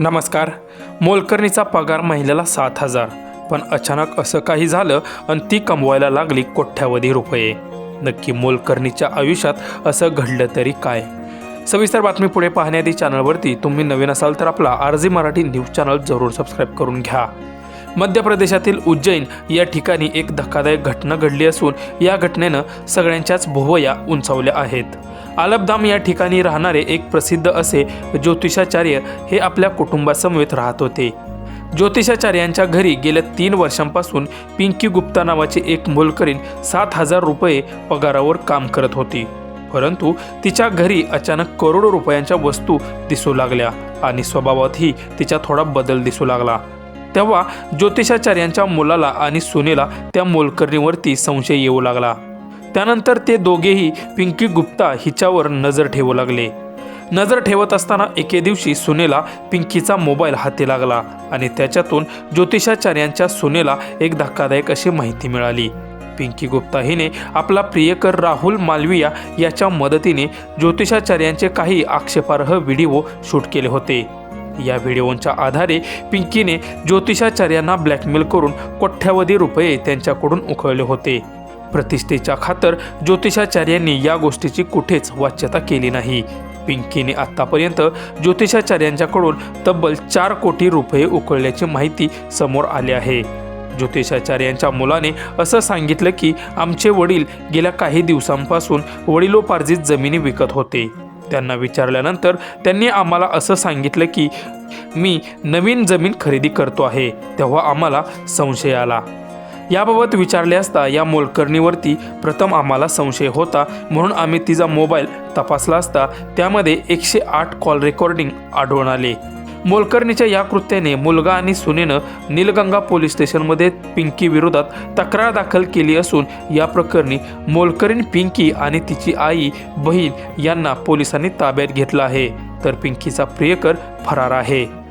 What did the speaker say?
नमस्कार. मोलकर्णीचा पगार महिन्याला सात हजार. पण अचानक असं काही झालं आणि ती कमवायला लागली कोट्यावधी रुपये. नक्की मोलकर्णीच्या आयुष्यात असं घडलं तरी काय? सविस्तर बातमी पुढे पाहण्याआधी चॅनलवरती तुम्ही नवीन असाल तर आपला आरजी मराठी न्यूज चॅनल जरूर सबस्क्राईब करून घ्या. मध्य प्रदेशातील उज्जैन या ठिकाणी एक धक्कादायक घटना घडली असून या घटनेनं सगळ्यांच्याच भुवया उंचावल्या आहेत. आलबधाम या ठिकाणी राहणारे एक प्रसिद्ध असे ज्योतिषाचार्य हे आपल्या कुटुंबासमवेत राहत होते. ज्योतिषाचार्यांच्या घरी गेल्या तीन वर्षांपासून पिंकी गुप्ता नावाची एक मोलकरीण सात हजार रुपये पगारावर काम करत होती. परंतु तिच्या घरी अचानक करोडो रुपयांच्या वस्तू दिसू लागल्या आणि स्वभावातही तिचा थोडा बदल दिसू लागला. तेव्हा ज्योतिषाचार्यांच्या मुलाला आणि सुनेला त्या मोलकरणीवरती संशय येऊ लागला. त्यानंतर ते दोघेही पिंकी गुप्ता हिच्यावर नजर ठेवू लागले. नजर ठेवत असताना एके दिवशी सुनेला पिंकीचा मोबाईल हाती लागला आणि त्याच्यातून ज्योतिषाचार्यांच्या सुनेला एक धक्कादायक अशी माहिती मिळाली. पिंकी गुप्ता हिने आपला प्रियकर राहुल मालविया याच्या मदतीने ज्योतिषाचार्यांचे काही आक्षेपार्ह व्हिडिओ शूट केले होते. या व्हिडिओच्या आधारे पिंकीने ज्योतिषाचार्यांना ब्लॅकमेल करून कोट्यावधी रुपये त्यांच्याकडून उकळले होते. प्रतिष्ठेच्या खातर ज्योतिषाचार्यांनी या गोष्टीची कुठेच वाच्यता केली नाही. पिंकीने आत्तापर्यंत ज्योतिषाचार्यांच्याकडून तब्बल चार कोटी रुपये उकळल्याची माहिती समोर आली आहे. ज्योतिषाचार्यांच्या मुलाने असं सांगितलं की आमचे वडील गेल्या काही दिवसांपासून वडिलोपार्जित जमिनी विकत होते. त्यांना विचारल्यानंतर त्यांनी आम्हाला असं सांगितलं की मी नवीन जमीन खरेदी करतो आहे. तेव्हा आम्हाला संशय आला. याबाबत विचारले असता या मोलकर्णीवरती प्रथम आम्हाला संशय होता म्हणून आम्ही तिचा मोबाईल तपासला असता त्यामध्ये एकशे आठ कॉल रेकॉर्डिंग आढळून आले. मोलकर्णीच्या या कृत्याने मुलगा आणि सुनेनं नीलगंगा पोलीस स्टेशनमध्ये पिंकी विरोधात तक्रार दाखल केली असून या प्रकरणी मोलकरीण पिंकी आणि तिची आई बहीण यांना पोलिसांनी ताब्यात घेतलं आहे. तर पिंकीचा प्रियकर फरार आहे.